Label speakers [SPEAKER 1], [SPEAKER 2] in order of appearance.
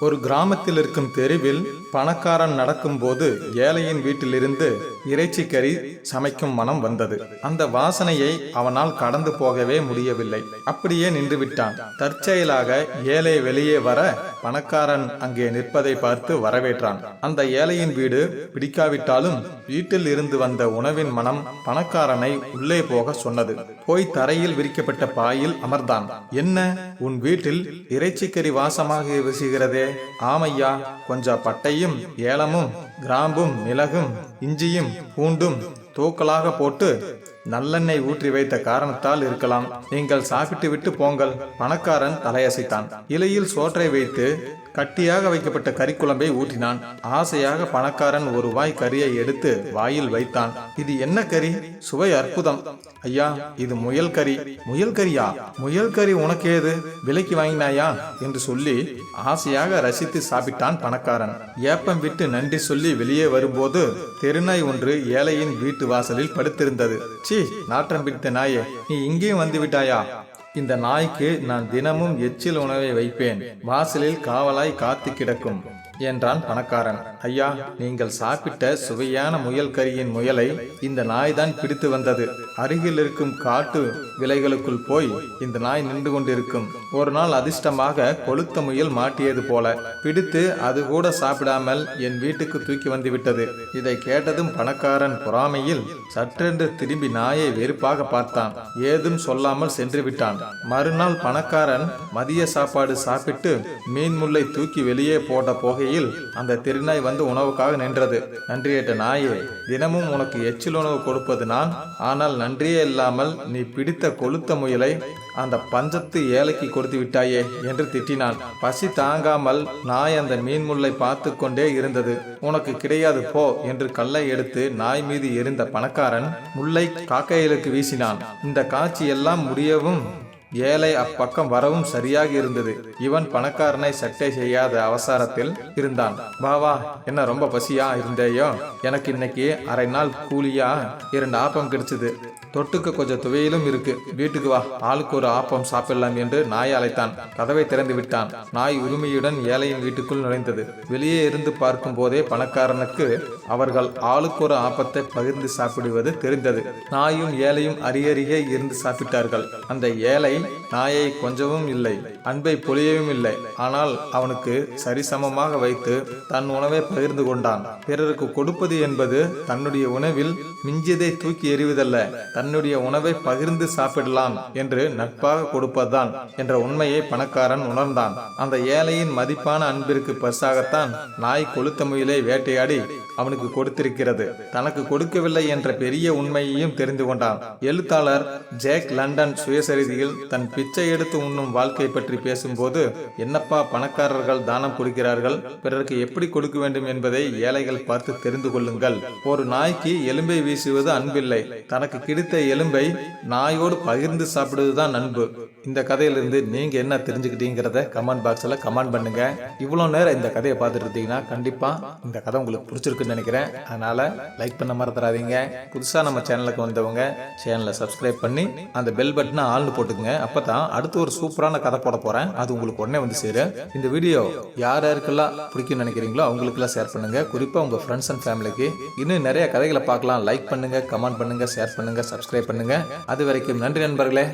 [SPEAKER 1] ஒரு கிராமத்தில் இருக்கும் தெருவில் பணக்காரன் நடக்கும்போது ஏழையின் வீட்டிலிருந்து இறைச்சி கறி சமைக்கும் மனம் வந்தது. அந்த வாசனையை அவனால் கடந்து போகவே முடியவில்லை. அப்படியே நின்றுவிட்டான். தற்செயலாக ஏழை வெளியே வர பணக்காரன் அங்கே நிற்பதை பார்த்து வரவேற்றான். அந்த ஏழையின் வீடு பிடிக்காவிட்டாலும் வீட்டில் இருந்து வந்த உணவின் மனம் பணக்காரனை உள்ளே போக சொன்னது. போய் தரையில் விரிக்கப்பட்ட பாயில் அமர்ந்தான். என்ன உன் வீட்டில் இறைச்சிக்கறி வாசமாக வீசுகிறதே? ஆமையா கொஞ்சம் பட்டையும் ஏலமும் கிராம்பும் மிளகும் இஞ்சியும் பூண்டும் தூக்கலாக போட்டு நல்லெண்ணெய் ஊற்றி வைத்த காரணத்தால் இருக்கலாம். நீங்கள் சாப்பிட்டு விட்டு போங்கள். பணக்காரன் தலையசைத்தான். இலையில் சோற்றை வைத்து கட்டியாக வைக்கப்பட்ட கறிக்குழம்பை ஊற்றினான். ஆசையாக பணக்காரன் ஒரு வாய் கறியை எடுத்து வாயில் வைத்தான். இது என்ன கறி? சுவை அற்புதம். ஐயா இது முயல் கறி. முயல் கறியா? முயல் கறி உனக்கு ஏது விலைக்கு வாங்கினாயா? என்று சொல்லி ஆசையாக ரசித்து சாப்பிட்டான் பணக்காரன். ஏப்பம் விட்டு நன்றி சொல்லி வெளியே வரும்போது தெருநாய் ஒன்று ஏழையின் வீட்டு வாசலில் படுத்திருந்தது. சி நாற்றம் பிடித்த நாயே நீ இங்கேயும் வந்து விட்டாயா இந்த நாய்க்கு நான் தினமும் எச்சில் உணவை வைப்பேன். வாசலில் காவலாய் காத்து கிடக்கும். என்றான் பணக்காரன். ஐயா நீங்கள் சாப்பிட்ட சுவையான முயல் கறியின் முயலை இந்த நாய் தான் பிடித்து வந்தது. அருகில் இருக்கும் காட்டு விலைகளுக்குள் போய் இந்த நாய் நின்று கொண்டிருக்கும். ஒரு நாள் அதிர்ஷ்டமாக கொளுத்த முயல் மாட்டியது போல பிடித்து அது கூட சாப்பிடாமல் என் வீட்டுக்கு தூக்கி வந்துவிட்டது இதை கேட்டதும் பணக்காரன் பொறாமையில் சற்றென்று திரும்பி நாயை வெறுப்பாக பார்த்தான். ஏதும் சொல்லாமல் சென்று விட்டான். மறுநாள் பணக்காரன் மதிய சாப்பாடு சாப்பிட்டு மீன் முல்லை தூக்கி வெளியே போட்ட போகையில் அந்த திருநாய் வந்து உணவுக்காக நின்றது. நன்றியேட்ட நாயே தினமும் உனக்கு எச்சில் உணவு கொடுப்பது நான். ஆனால் நன்றியே இல்லாமல் நீ பிடித்த கொளுத்த முயலை அந்த பஞ்சத்து ஏழைக்கு கொடுத்து விட்டாயே என்று திட்டினான். பசி தாங்காமல் நாய் அந்த மீன் முல்லை பார்த்து கொண்டே இருந்தது. உனக்கு கிடையாது போ என்று கல்லை எடுத்து நாய் மீது எரிந்த பணக்காரன் முல்லை காக்கைகளுக்கு வீசினான். இந்த காட்சி எல்லாம் முடியவும் ஏழை அப்பக்கம் வரவும் சரியாக இருந்தது. இவன் பணக்காரனை சட்டை செய்யாத அவசரத்தில் இருந்தான். வா வா என்ன ரொம்ப பசியா இருந்தேயோ? எனக்கு இன்னைக்கு அரை நாள் கூலியா? இரண்டு ஆப்பம் கிடைச்சது. தொட்டுக்கு கொஞ்சம் துவையிலும் இருக்கு. வீட்டுக்கு வா. ஆளுக்கு ஒரு ஆப்பம் சாப்பிடலாம் என்று நாய் அழைத்தான். கதவை திறந்து விட்டான். நாய் உரிமையுடன் ஏழையின் வீட்டுக்குள் நுழைந்தது. வெளியே இருந்து பார்க்கும் போதே பணக்காரனுக்கு அவர்கள் ஆளுக்கு ஒரு ஆப்பத்தை பகிர்ந்து சாப்பிடுவது தெரிந்தது. நாயும் ஏழையும் அரியறியே இருந்து சாப்பிட்டார்கள். அந்த ஏழை நாயை கொஞ்சமும் இல்லை அன்பை பொழியவும் இல்லை. ஆனால் அவனுக்கு சரிசமமாக வைத்து தன் உணவை பகிர்ந்து கொண்டான். பிறருக்கு கொடுப்பது என்பது தன்னுடைய உணவில் மிஞ்சியதை தூக்கி எறிவதல்ல. தன்னுடைய உணவை பகிர்ந்து சாப்பிடலாம் என்று நட்பாக கொடுப்பதுதான் என்ற உண்மையை பணக்காரன் உணர்ந்தான். அந்த ஏழையின் மதிப்பான அன்பிற்கு பரிசாகத்தான் நாய் கொளுத்த முயலை வேட்டையாடி அவனுக்கு கொடுத்திருக்கிறது. தனக்கு கொடுக்கவில்லை என்ற பெரிய உண்மையையும் தெரிந்து கொண்டான். எழுத்தாளர் ஜேக் லண்டன் சுயசரிதியில் தன் பிச்சை எடுத்து உண்ணும் வாழ்க்கை பற்றி பேசும்போது என்னப்பா பணக்காரர்கள் தானம் கொடுக்கிறார்கள்? பிறருக்கு எப்படி கொடுக்க வேண்டும் என்பதை ஏழைகள் பார்த்து தெரிந்து கொள்ளுங்கள். ஒரு நாய்க்கு எலும்பை வீசுவது அன்பில்லை. தனக்கு கிடைத்த எலும்பை நாயோடு பகிர்ந்து சாப்பிடுவதுதான் நண்பு. இந்த கதையிலிருந்து நீங்க என்ன தெரிஞ்சுக்கிட்டீங்கிறத கமெண்ட் பாக்ஸ்ல கமெண்ட் பண்ணுங்க. இவ்வளவு நேரம் இந்த கதையை பார்த்துட்டு இருந்தீங்கன்னா கண்டிப்பா இந்த கதை உங்களுக்கு பிடிச்சிருக்குன்னு நினைக்கிறேன். அதனால லைக் பண்ண மறந்துடாதீங்க. புதுசா நம்ம சேனலுக்கு வந்தவங்க சேனலை சப்ஸ்கிரைப் பண்ணி அந்த பெல் பட்டனை ஆள்னு அப்போ அப்பதான் அடுத்து ஒரு சூப்பரான கதை போட போறேன். அது உங்களுக்கு உடனே வந்து சேரும். இந்த வீடியோ யார் யாருக்கெல்லாம் பிடிக்கும்னு நினைக்கிறீங்களோ அவங்களுக்கெல்லாம் ஷேர் பண்ணுங்க. குறிப்பா உங்க ஃப்ரெண்ட்ஸ் அண்ட் ஃபேமிலிக்கு இன்னும் நிறைய கதைகளை பார்க்கலாம். லைக் பண்ணுங்க கமெண்ட் பண்ணுங்க ஷேர் பண்ணுங்க சப்ஸ்கிரைப் பண்ணுங்க. அது வரைக்கும் நன்றி நண்பர்களே.